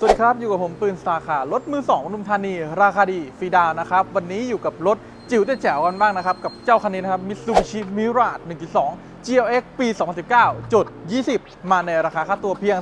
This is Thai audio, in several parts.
สวัสดีครับ อยู่กับผมปืนสตาร์คารถมือ2ปทุมธานี ราคาดีฟรีดาวนะครับ วันนี้อยู่กับรถจิ๋วแต่แจ๋วกันบ้างนะครับ กับเจ้าคันนี้นะครับ Mitsubishi Mirage 1.2 GLX ปี 2019จุด20 มาในราคาค่าตัวเพียง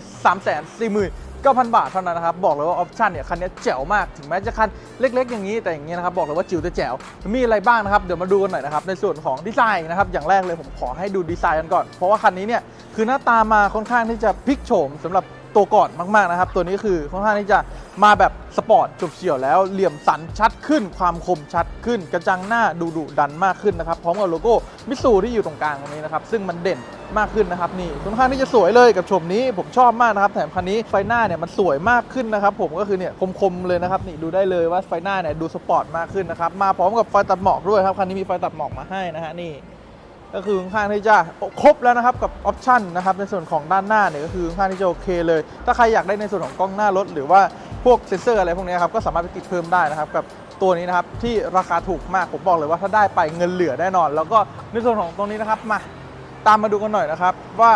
349,000 บาทเท่านั้นนะครับ บอกเลยว่าออปชั่นเนี่ยคันนี้แจ๋วมากถึงแม้จะคันเล็ก ๆ อย่างนี้แต่อย่างนี้นะครับ บอกเลยว่าจิ๋วแต่แจ๋วมีอะไรบ้างนะครับ เดี๋ยวมาดูกันหน่อยนะครับ ในส่วนของดีไซน์นะครับ อย่างแรกเลยผมขอให้ดูดีไซน์กันก่อน เพราะว่าคันนี้เนี่ยคือหน้าตามาค่อนข้างที่จะพลิกโฉมสำหรับ ตัวก่อนมากๆนะครับ ตัวนี้คือค่อนข้างที่จะมาแบบสปอร์ตฉบเฉี่ยวแล้ว เหลี่ยมสันชัดขึ้น ความคมชัดขึ้น กระจังหน้าดูดุดันมากขึ้นนะครับ พร้อมกับโลโก้มิสูที่อยู่ตรงกลางตรงนี้นะครับ ซึ่งมันเด่นมากขึ้นนะครับนี่ค่อนข้างที่จะสวยเลยกับชมนี้ผมชอบมากนะครับ แถมคันนี้ไฟหน้าเนี่ยมันสวยมากขึ้นนะครับ ผมก็คือเนี่ยคมๆเลยนะครับนี่ดูได้เลยว่าไฟหน้าเนี่ยดูสปอร์ตมากขึ้นนะครับมาพร้อมกับไฟตัดหมอกด้วยครับคันนี้มีไฟตัดหมอกมาให้นะฮะนี่ ก็คือค่อนข้างที่จะครบแล้วนะครับกับออปชันนะครับในส่วนของด้านหน้าเนี่ยก็คือค่อนข้างที่จะโอเคเลย ถ้าใครอยากได้ในส่วนของกล้องหน้ารถ หรือว่าพวกเซ็นเซอร์อะไรพวกนี้ครับก็สามารถไปติดเพิ่มได้นะครับกับตัวนี้นะครับที่ราคาถูกมากผมบอกเลยว่าถ้าได้ไปเงินเหลือแน่นอน แล้วก็ในส่วนของตรงนี้นะครับมาตามมาดูกันหน่อยนะครับว่า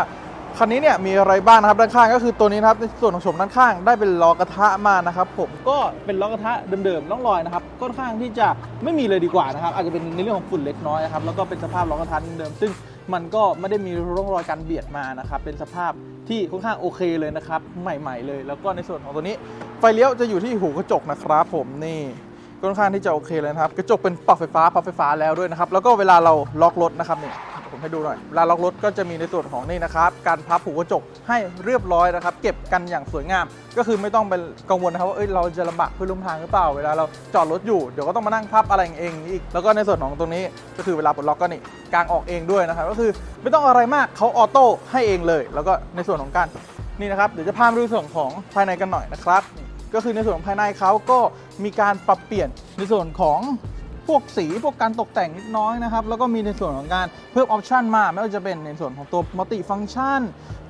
คันนี้เนี่ยมีอะไรบ้างนะครับด้านข้างก็คือตัวนี้นะครับในส่วนของชมด้านข้างได้เป็นล้อกระทะมานะครับผมก็เป็นล้อกระทะเดิมๆร่องรอยนะครับค่อนข้างที่จะไม่มีเลยดีกว่านะครับอาจจะเป็นในเรื่องของฝุ่นเล็กน้อยนะครับแล้วก็เป็นสภาพล้อกระทะเดิมๆซึ่งมันก็ไม่ได้มีร่องรอยการเบียดมานะครับเป็นสภาพที่ค่อนข้างโอเคเลยนะครับใหม่ ๆ เลย แล้วก็ในส่วนของตัวนี้ไฟเลี้ยวจะอยู่ที่หูกระจกนะครับผมนี่ค่อนข้างที่จะโอเคเลยนะครับกระจกเป็นปรับไฟฟ้าพับไฟฟ้าแล้วด้วยนะครับแล้วก็เวลาเราล็อกรถนะครับเนี่ย ผมให้ดูหน่อยเวลาล็อกรถก็จะมีในส่วนของนี่นะครับการพับหูกระจกให้เรียบร้อยนะครับ เก็บกันอย่างสวยงาม ก็คือไม่ต้องเป็นกังวลนะครับว่าเอ้ยเราจะลำบากเพื่อนร่วมทางหรือเปล่า เวลาเราจอดรถอยู่เดี๋ยวก็ต้องมานั่งพับอะไรเองอีกแล้วก็ในส่วนของตรงนี้ก็คือเวลาปลดล็อกก็นี่กางออกเองด้วยนะครับ ก็คือไม่ต้องอะไรมากเขาออโต้ให้เองเลย แล้วก็ในส่วนของการนี่นะครับเดี๋ยวจะพาไปดูส่วนของภายในกันหน่อยนะครับก็คือในส่วนของภายในเขาก็มีการปรับเปลี่ยนในส่วนของ พวกสีพวกการตกแต่งนิดน้อยนะครับ แล้วก็มีในส่วนของการเพิ่มออปชันมา ไม่ว่าจะเป็นในส่วนของตัวมัลติฟังก์ชัน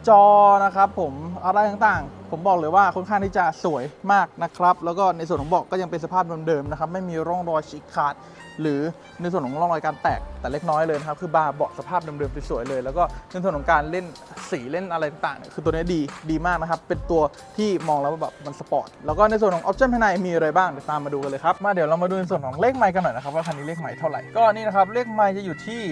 จอนะครับผมอะไรต่างๆ ผมบอกเลยว่าค่อนข้างที่จะสวยมากนะครับ แล้วก็ในส่วนของเบาะก็ยังเป็นสภาพเดิมๆนะครับ ไม่มีร่องรอยฉีกขาด หรือในส่วนของร่องรอยการแตกแต่เล็กน้อยเลยนะครับ คือบาร์เบาะสภาพเดิมๆสวยๆเลย แล้วก็ในส่วนของการเล่นสีเล่นอะไรต่างๆ คือตัวนี้ดีดีมากนะครับ เป็นตัวที่มองแล้วแบบมันสปอร์ต แล้วก็ในส่วนของออปชั่นภายในมีอะไรบ้างเดี๋ยวตามมาดูกันเลยครับ มาเดี๋ยวเรามาดูในส่วนของเลขไมค์กันหน่อยนะครับว่าคันนี้เลขไมค์เท่าไหร่ ก็นี่นะครับเลขไมค์จะอยู่ที่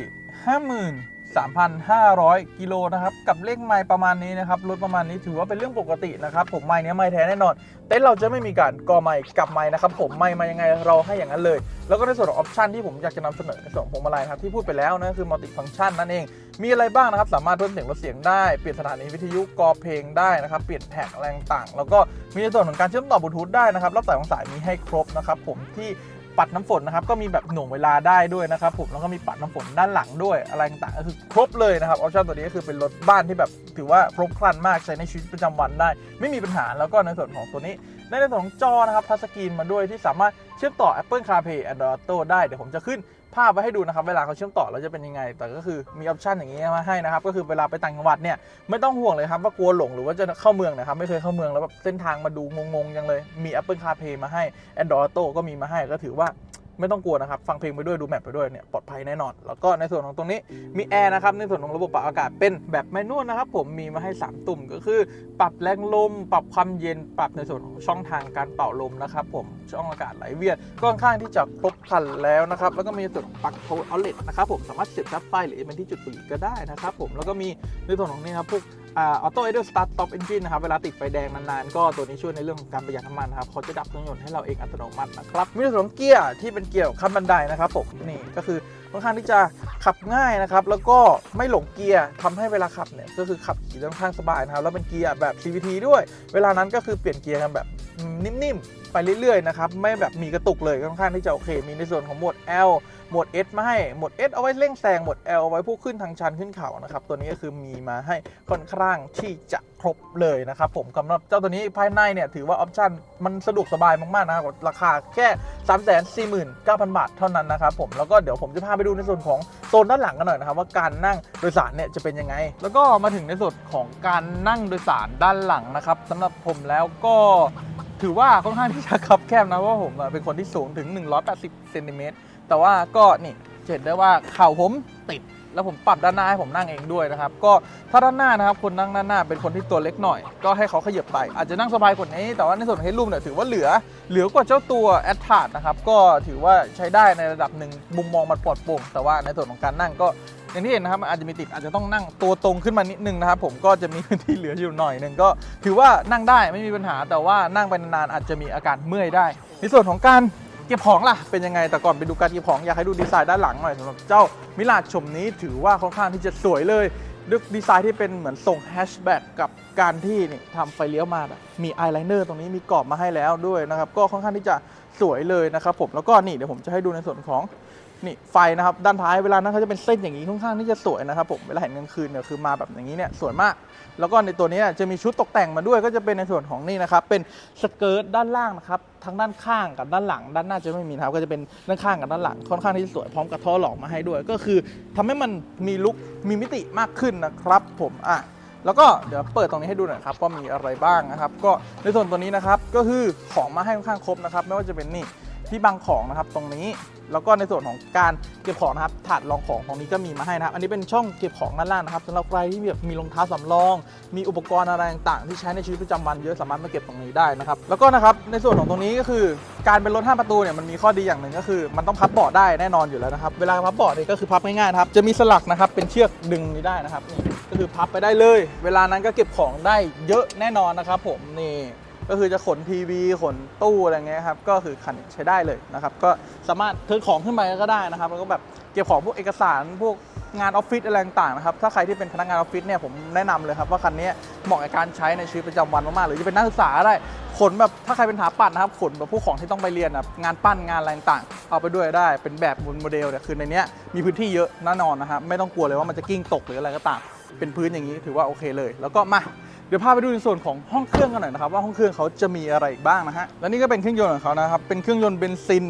50,000 3,500 กิโลนะครับ กับเลขไมล์ประมาณนี้นะครับรถประมาณนี้ถือว่าเป็นเรื่องปกตินะครับ ผมไมล์เนี้ไมล์แท้แน่นอน เต้นเราจะไม่มีการกอไมล์กับไมล์นะครับ ผมไมล์มายังไงเราให้อย่างนั้นเลย แล้วก็ในส่วนของออปชันที่ผมอยากจะนำเสนอในส่วนของพวงมาลัยนะครับที่พูดไปแล้วนะคือมัลติฟัง c t ชันนั่นเอง มีอะไรบ้างนะครับ สามารถเพิ่มเสียงลดเสียงได้เปลี่ยนสถานีวิทยุกอเพลงได้นะครับเปลี่ยนแท็กอะไรต่างแล้วก็มีในส่วนของการเชื่อมต่อบลูทูธได้นะครับรับสายของสายมีให้ครบนะครับผมที่ ปัดน้ำฝนนะครับก็มีแบบหน่วงเวลาได้ด้วยนะครับผมแล้วก็มีปัดน้ำฝนด้านหลังด้วยอะไรต่างๆก็คือครบเลยนะครับออปชั่นตัวนี้ก็คือเป็นรถบ้านที่แบบถือว่าครบครันมากใช้ในชีวิตประจำวันได้ ไม่มีปัญหาแล้วก็ในส่วนของตัวนี้ในในส่วนของจอนะครับทัชสกรีนมาด้วยที่สามารถเชื่อมต่อ Apple CarPlay Android Auto ได้เดี๋ยวผมจะขึ้น ภาพไว้ให้ดูนะครับเวลาเขาเชื่อมต่อแล้วจะเป็นยังไง แต่ก็คือมีออปชันอย่างนี้มาให้นะครับก็คือเวลาไปต่างจังหวัดเนี่ยไม่ต้องห่วงเลยครับว่ากลัวหลงหรือว่าจะเข้าเมืองนะครับไม่เคยเข้าเมืองแล้วแบบเส้นทางมาดูงงๆยังเลยมี Apple CarPlay มาให้ Android Auto ก็มีมาให้ก็ถือว่า ไม่ต้องกลัวนะครับ ฟังเพลงไปด้วยดูแมปไปด้วยเนี่ยปลอดภัยแน่นอน แล้วก็ในส่วนของตรงนี้มีแอร์นะครับในส่วนของระบบปรับอากาศเป็นแบบแมนนวลนะครับผมมีมาให้ 3 ตุ่มก็คือ ปรับแรงลม ปรับความเย็นปรับในส่วนของช่องทางการเป่าลมนะครับผมช่องอากาศไหลเวียนก็ค่อนข้างที่จะครบครันแล้วนะครับแล้วก็มีส่วนของปลั๊กโทรเอาเลตนะครับผมสามารถเสียบชาร์จไฟหรือเป็นที่จุดบุหรี่ก็ได้นะครับผมแล้วก็มีในส่วนของนี่ครับพวกออโต้ไอเดอร์สตาร์ทต็อปเอนจินนะครับเวลาติดไฟแดงนานๆก็ตัวนี้ช่วยในเรื่องของการประหยัดน้ำมันนะครับเขาจะดับเครื่องยนต์ให้เราเองอัตโนมัตินะครับมีในส่วนของเกียร์ที่เป็นเกี่ยวขั้นบันไดนะครับผมนี่ก็คือค่อนข้างที่จะขับง่ายนะครับ แล้วก็ไม่หลงเกียร์ทำให้เวลาขับเนี่ยก็คือขับขี่ค่อนข้างสบายนะครับแล้วเป็นเกียร์แบบ CVT ด้วย เวลานั้นก็คือเปลี่ยนเกียร์กันแบบ นิ่มๆ ไปเรื่อยๆ นะครับ ไม่แบบมีกระตุกเลยค่อนข้างที่จะโอเค มีในส่วนของโหมด L โหมด S มาให้โหมด S เอาไว้เร่งแซงโหมด L เอาไว้พุ่งขึ้นทางชันขึ้นเขานะครับ ตัวนี้ก็คือมีมาให้ค่อนข้างที่จะครบเลยนะครับ ผมสำหรับเจ้าตัวนี้ภายในเนี่ยถือว่าออปชั่นมันสะดวกสบายมากๆนะครับราคาแค่ 349,000 บาทเท่านั้นนะครับผมแล้วก็เดี๋ยวผมจะพาไปดูในส่วนของโซนด้านหลังกันหน่อยนะครับว่าการนั่งโดยสารเนี่ยจะเป็นยังไง แล้วก็มาถึงในส่วนของการนั่งโดยสารด้านหลังนะครับสำหรับผมแล้วก็ ถือว่าค่อนข้างที่จะคับแคบนะเพราะว่าผมเป็นคนที่สูงถึง 180เซนติเมตรแต่ว่าก็นี่เห็นได้ว่าเข่าผมติด แล้วผมปรับด้านหน้าให้ผมนั่งเองด้วยนะครับ ก็ถ้าด้านหน้านะครับคนนั่งด้านหน้าเป็นคนที่ตัวเล็กหน่อย ก็ให้เขาขยับไป อาจจะนั่งสบายกว่านี้ แต่ว่าในส่วนของเฮดรูมเนี่ยถือว่าเหลือ เหลือกว่าเจ้าตัวแอดทาร์ดนะครับ ก็ถือว่าใช้ได้ในระดับหนึ่งมุมมองมันปลอดโปร่งแต่ว่าในส่วนของการนั่งก็ อย่างที่เห็นนะครับมันอาจจะมีติดอาจจะต้องนั่งตัวตรงขึ้นมานิดนึงนะครับผมก็จะมีพื้นที่เหลืออยู่หน่อยหนึ่งก็ ถือว่านั่งได้ไม่มีปัญหาแต่ว่านั่งไปนานๆอาจจะมีอาการเมื่อยได้ ในส่วนของการเก็บของล่ะเป็นยังไงแต่ก่อนไปดูการเก็บของอยากให้ดูดีไซน์ด้านหลังหน่อยสำหรับเจ้ามิลาชมนี้ถือว่าค่อนข้างที่จะสวยเลยด้วยดีไซน์ที่เป็นเหมือนทรงแฮชแบ็กกับการที่นี่ทำไฟเลี้ยวมาแบบมีอายไลเนอร์ตรงนี้มีกรอบมาให้แล้วด้วยนะครับ ก็ค่อนข้างที่จะสวยเลยนะครับผมแล้วก็นี่เดี๋ยวผมจะให้ดูในส่วนของ นี่ไฟนะครับด้านท้ายเวลานั้นเขาจะเป็นเส้นอย่างนี้ค่อนข้างที่จะสวยนะครับผมเวลาเห็นกลางคืนเนี่ยคือมาแบบอย่างนี้เนี่ยสวยมาก แล้วก็ในตัวนี้จะมีชุดตกแต่งมาด้วยก็จะเป็นในส่วนของนี่นะครับเป็นสเกิร์ตด้านล่างนะครับทั้งด้านข้างกับด้านหลัง ด้านหน้าจะไม่มีนะครับก็จะเป็นด้านข้างกับด้านหลังค่อนข้างที่จะสวยพร้อมกับท่อหลอกมาให้ด้วย ก็คือทำให้มันมีลุคมีมิติมากขึ้นนะครับ ผมอะแล้วก็เดี๋ยวเปิดตรงนี้ให้ดูหน่อยครับว่ามีอะไรบ้างนะครับ ก็ในส่วนตัวนี้นะครับก็คือของมาให้ค่อนข้างครบนะครับ ไม่ว่าจะเป็นนี่ ที่บังของนะครับตรงนี้แล้วก็ในส่วนของการเก็บของนะครับถาดรองของตรงนี้ก็มีมาให้นะครับ อันนี้เป็นช่องเก็บของด้านล่างนะครับสำหรับใครที่แบบมีรองเท้าสำรอง มีอุปกรณ์อะไรต่างๆ ที่ใช้ในชีวิตประจำวันเยอะสามารถมาเก็บตรงนี้ได้นะครับ แล้วก็นะครับในส่วนของตรงนี้ก็คือ การเป็นรถ5ประตูเนี่ยมันมีข้อดีอย่างหนึ่งก็คือ มันต้องพับเบาะได้แน่นอนอยู่แล้วนะครับ เวลาพับเบาะเนี่ยก็คือพับง่ายๆนะครับ จะมีสลักนะครับเป็นเชือกดึงนี้ได้นะครับนี่ก็คือพับไปได้เลย เวลานั้นก็เก็บของได้เยอะแน่นอนนะครับ ผมนี่ ก็คือจะขนทีวีขนตู้อะไรเงี้ยครับก็คือคันใช้ได้เลยนะครับก็สามารถเทิร์นของขึ้นไปก็ได้นะครับแล้วก็แบบเก็บของพวกเอกสารพวกงานออฟฟิศอะไรต่างๆนะครับถ้าใครที่เป็นพนักงานออฟฟิศเนี่ยผมแนะนำเลยครับว่าคันนี้เหมาะกับการใช้ในชีวิตประจำวันมากๆหรือจะเป็นนักศึกษาก็ได้ขนแบบถ้าใครเป็นถาปัดนนะครับขนแบบพวกของที่ต้องไปเรียนแบบงานปั้นงานอะไรต่างๆเอาไปด้วยได้ เป็นแบบโมเดลเนี่ยคือในนี้มีพื้นที่เยอะแน่นอนนะครับไม่ต้องกลัวเลยว่ามันจะกิ้งตกหรืออะไรก็ตามเป็นพื้นอย่างนี้ถือว่าโอเคเลย แล้วก็มา เดี๋ยวพาไปดูในส่วนของห้องเครื่องกันหน่อยนะครับว่าห้องเครื่องเขาจะมีอะไรอีกบ้างนะฮะและนี่ก็เป็นเครื่องยนต์ของเขานะครับเป็นเครื่องยนต์เบนซิน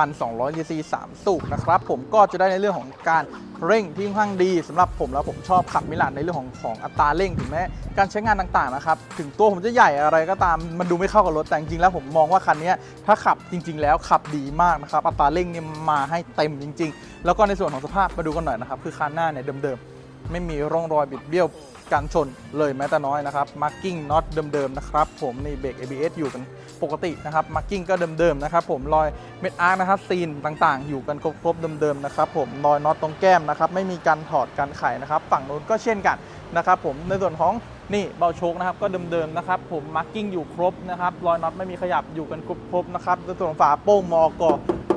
1,200 cc 3สูบนะครับผมก็จะได้ในเรื่องของการเร่งที่ค่อนข้างดีสำหรับผมแล้วผมชอบขับมิลานในเรื่องของของอัตราเร่งถึงแม้การใช้งานต่างๆนะครับถึงตัวผมจะใหญ่อะไรก็ตามมันดูไม่เข้ากับรถแต่จริงๆแล้วผมมองว่าคันนี้ถ้าขับจริง ๆ แล้วขับดีมากนะครับอัตราเร่งเนี่ยมาให้เต็มจริง ๆ แล้วก็ในส่วนของสภาพมาดูกันหน่อยนะครับคือคันหน้าเนี่ยเดิมๆไม่มีร่องรอยบิดเบี้ยว การชนเลยแม้แต่น้อยนะครับมาร์กิ้งน็อตเดิมๆนะครับผมในเบรก ABS อยู่กันปกตินะครับมาร์กิ้งก็เดิมๆนะครับผมรอยเม็ดอาร์นะครับซีนต่างๆ อยู่กันครบๆเดิมๆนะครับผมรอยน็อตตรงแก้มนะครับไม่มีการถอดการไขนะครับฝั่งนู้นก็เช่นกันนะครับผมในส่วนของนี่เบาโชคนะครับก็เดิมๆนะครับผมมาร์กิ้งอยู่ครบนะครับรอยน็อตไม่มีขยับอยู่กันครบๆนะครับในส่วนฝาโป้งมอกอ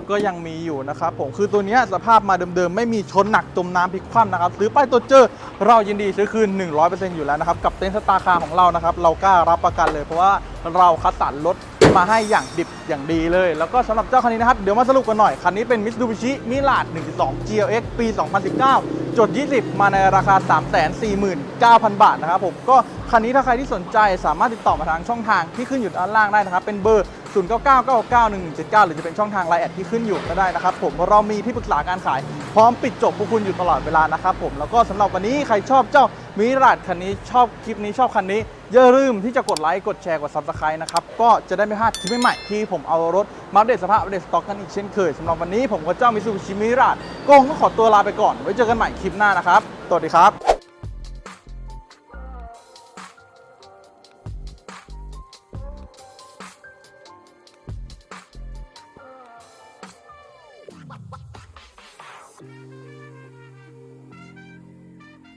ก็ยังมีอยู่นะครับผมคือตัวนี้สภาพมาเดิมๆ ไม่มีชนหนักจมน้ำพลิกคว่ำนะครับซื้อป้ายตัวเจอเรายินดีซื้อคืน 100%อยู่แล้วนะครับ กับเต็นท์สตาร์คาร์ของเรานะครับ เรากล้ารับประกันเลย เพราะว่าเราคัดสรรรถมาให้อย่างดิบอย่างดีเลย แล้วก็สำหรับเจ้าคันนี้นะครับ เดี๋ยวมาสรุปกันหน่อย คันนี้เป็น Mitsubishi Mirage 1.2 GLX ปี 2019 จด 20 มาในราคา 349,000 บาทนะครับผมก็คันนี้ถ้าใครที่สนใจสามารถติดต่อมาทางช่องทางที่ขึ้นอยู่ด้านล่างได้นะครับเป็นเบอร์ 0 9 9 9 9 1 7 9 หรือจะเป็นช่องทางไลน์แอดที่ขึ้นอยู่ก็ได้นะครับผมเรามีที่ปรึกษาการขาย พร้อมปิดจบพวกคุณอยู่ตลอดเวลานะครับผมแล้วก็สำหรับวันนี้ใครชอบเจ้ามิราดคันนี้ชอบคลิปนี้ชอบคันนี้ อย่าลืมที่จะกดไลค์กดแชร์กด subscribe นะครับก็จะได้ไม่พลาดคลิปใหม่ๆที่ผมเอารถมาอัปเดตสภาพอัปเดตสต็อกกันอีกเช่นเคยสำหรับวันนี้ผมกับเจ้ามิซูบิชิมิราดก็คงต้องขอตัวลาไปก่อนไว้เจอกันใหม่คลิปหน้านะครับสวัสดีครับ